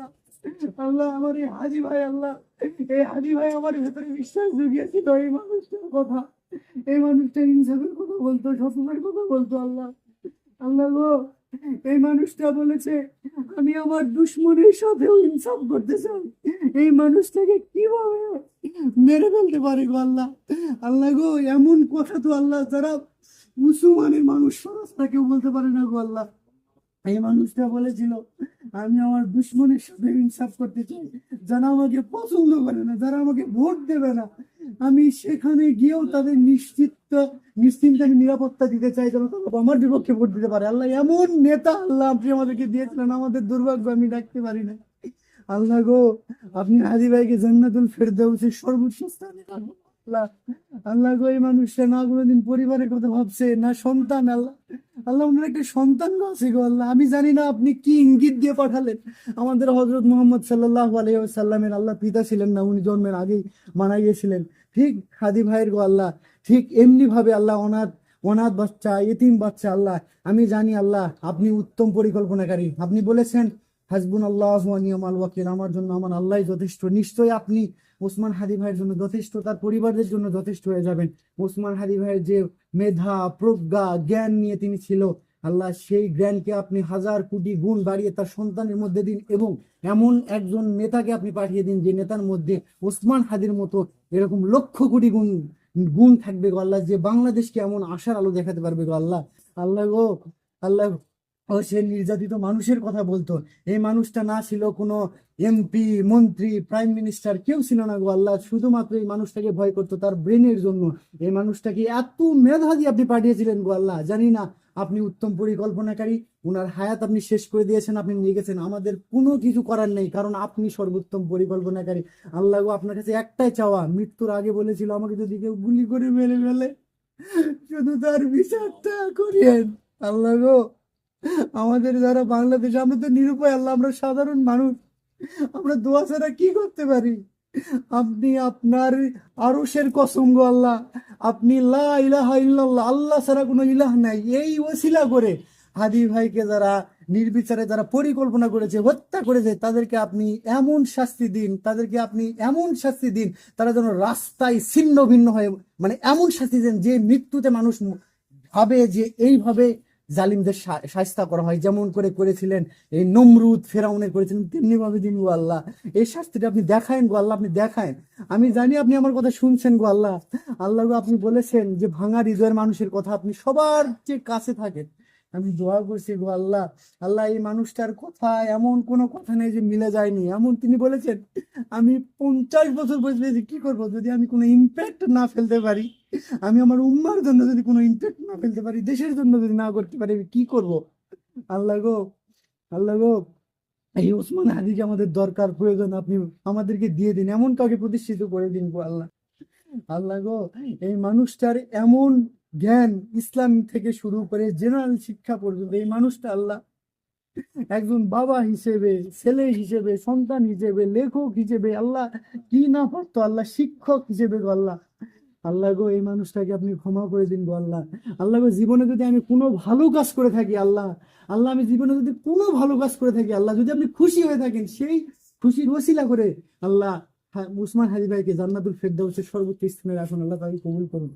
না। আল্লাহ আমার এই হাজি ভাই, আল্লাহ এই হাজি ভাই আমার ভেতরে বিশ্বাস জুগিয়েছিল এই মানুষটার কথা। এই মানুষটা ইনসাফের কথা বলতো কথা বলতো আল্লাহ। আল্লাহ গো, এই মানুষটা বলেছে, আমি আমার দুশ্মনের সাথেও ইনসাফ করতে চাই। এই মানুষটাকে কীভাবে মেরে ফেলতে পারে গো আল্লাহ? আল্লাহ গো, এমন কথা তো আল্লাহ, যারা মুসলমানের মানুষ সরাসরি কেউ বলতে পারে না গো আল্লাহ। এই মানুষটা বলেছিল, আমি আমার দুশ্মনের সাথে ইনসাফ করতে চাই। যারা আমাকে পছন্দ করে না, যারা আমাকে ভোট দেবে না, আমি সেখানে গিয়েও তাদের নিশ্চিত নিশ্চিন্তে আমি নিরাপত্তা দিতে চাই যেন তারা আমার বিপক্ষে ভোট দিতে পারে। আল্লাহ এমন নেতা আল্লাহ আপনি আমাদেরকে দিয়েছিলেন, আমাদের দুর্ভাগ্য আমি রাখতে পারি না আল্লাহ গো, আপনি হাজি ভাইকে জান্নাতুল ফেরদাউসের সর্বোচ্চ স্থানে রাখুন আল্লাহ আল্লাহ গো, এই মানুষটা না কোনোদিন পরিবারের কথা ভাবছে, না সন্তান, আল্লাহ আল্লাহ ওনার একটা সন্তান আছে গো, আল্লাহ, আমি জানি না আপনি কি ইঙ্গিত দিয়ে পাঠালেন। আমাদের হজরত মোহাম্মদ সাল্লাহ আলাইসাল্লামের আল্লাহ পিতা ছিলেন না, উনি জন্মের আগেই মারা গিয়েছিলেন। ঠিক হাদি ভাইয়ের গো, আল্লাহ, ঠিক এমনি ভাবে আল্লাহ অনাথ অনাথ বাচ্চা, এতিম বাচ্চা, আল্লাহ, আমি জানি আল্লাহ, আপনি উত্তম পরিকল্পনাকারী। আপনি বলেছেন হাসবুন আল্লাহ নিয়মাল ওয়াকিল, আমার জন্য আমার আল্লাহ যথেষ্ট, নিশ্চয়ই আপনি ওসমান হাদি ভাইয়ের জন্য যথেষ্ট, তার পরিবারের জন্য যথেষ্ট হয়ে যাবেন। ওসমান হাদি ভাইয়ের যে মেধা, প্রজ্ঞা, জ্ঞান নিয়ে তিনি ছিল, আল্লাহ সেই জ্ঞানকে আপনি হাজার কোটি গুণ বাড়িয়ে তার সন্তানের মধ্যে দিন এবং এমন একজন নেতাকে আপনি পাঠিয়ে দিন যে নেতার মধ্যে ওসমান হাদির মতো এরকম লক্ষ কোটি গুণ গুণ থাকবে গো আল্লাহ, যে বাংলাদেশকে এমন আশার আলো দেখাতে পারবে গো আল্লাহ। আল্লাহ গো, আল্লাহ ও সে নির্যাতিত মানুষের কথা বলতো। এই মানুষটা না ছিল কোনো এমপি মন্ত্রী প্রাইম মিনিস্টার কেউ ছিল না গো আল্লাহ। শুধুমাত্র এই মানুষটাকে ভয় করতো তার ব্রেনের জন্য। এই মানুষটাকে এত মেধা দিয়ে আপনি পাঠিয়েছিলেন গো আল্লাহ। জানি না আপনি উত্তম পরিকল্পনাকারী ওনার হায়াত আপনি শেষ করে দিয়েছেন, আপনি নিয়ে গেছেন। আমাদের কোনো কিছু করার নেই, কারণ আপনি সর্বোত্তম পরিকল্পনাকারী। আল্লাহ গো, আপনার কাছে একটাই চাওয়া, মৃত্যুর আগে বলেছিল আমাকে যদি কেউ গুলি করে মেরে ফেলে, শুধু তার বিচারটা করিয়েন। আল্লাহ গো আমাদের যারা বাংলাদেশ, আমরা তো নিরুপায় আল্লাহ, আমরা সাধারণ মানুষ। আমরা দোয়া ছাড়া কি করতে পারি? আপনি আপনার আরশের কসম গো আল্লাহ। আপনি লা আল্লাহ ছাড়া কোনো ইলাহ নাই। এই ওসিলা করে হাদি ভাইকে যারা নির্বিচারে যারা পরিকল্পনা করেছে, হত্যা করেছে, তাদেরকে আপনি এমন শাস্তি দিন, তাদেরকে আপনি এমন শাস্তি দিন, তারা যেন রাস্তায় ছিন্ন ভিন্ন হয়ে মানে এমন শাস্তি দেন যে মৃত্যুতে মানুষ ভাবে যে এইভাবে জালিমদের শাস্তা করা হয়। যেমন করে করেছিলেন এই নমরুদ, ফেরাউনের করেছিলেন, তেমনি ভাবে দিন গো আল্লাহ। এই শাস্তিটা আপনি দেখায়েন গো আল্লাহ, আপনি দেখায়েন। আমি জানি আপনি আমার কথা শুনছেন গো আল্লাহ। আল্লাহ আপনি বলেছেন যে ভাঙা হৃদয়ের মানুষের কথা আপনি সবার চেয়ে কাছে থাকেন। আমি দোয়া করছি গো আল্লাহ। আল্লাহ, এই মানুষটার কথা এমন কোনো কথা নেই যে মিলে যায়নি। এমন তিনি বলেছেন, আমি পঞ্চাশ বছর বয়স পেয়েছি, কি করব? যদি আমি কোনো ইম্প্যাক্ট না ফেলতে পারি, আমি আমার উম্মার জন্য যদি কোনো ইম্প্যাক্ট না ফেলতে পারি, দেশের জন্য যদি না করতে পারি কি করব? আল্লাহ গো আল্লাহ গো, এই ওসমান হাদিকে আমাদের দরকার, প্রয়োজন, আপনি আমাদেরকে দিয়ে দিন, এমন কাউকে প্রতিষ্ঠিত করে দিন গো আল্লাহ। আল্লাহ গো, এই মানুষটার এমন জ্ঞান ইসলাম থেকে শুরু করে জেনারেল শিক্ষা পর্যন্ত এই মানুষটা আল্লাহ। একজন বাবা হিসেবে, ছেলে হিসেবে, সন্তান হিসেবে, লেখক হিসেবে আল্লাহ কি না পারতো আল্লাহ, শিক্ষক হিসেবে আল্লাহ। আল্লাহ গো, এই মানুষটাকে আপনি ক্ষমা করে দিন গো আল্লাহ। আল্লাহ গো, জীবনে যদি আমি কোনো ভালো কাজ করে থাকি আল্লাহ আল্লাহ আমি জীবনে যদি কোনো ভালো কাজ করে থাকি আল্লাহ, যদি আপনি খুশি হয়ে থাকেন, সেই খুশির ওসিলা করে আল্লাহ উসমান হাজি ভাইকে জান্নাতুল ফেরদাউসের সর্বোচ্চ স্থানে রাখুন। আল্লাহ তাকে কবুল করুন।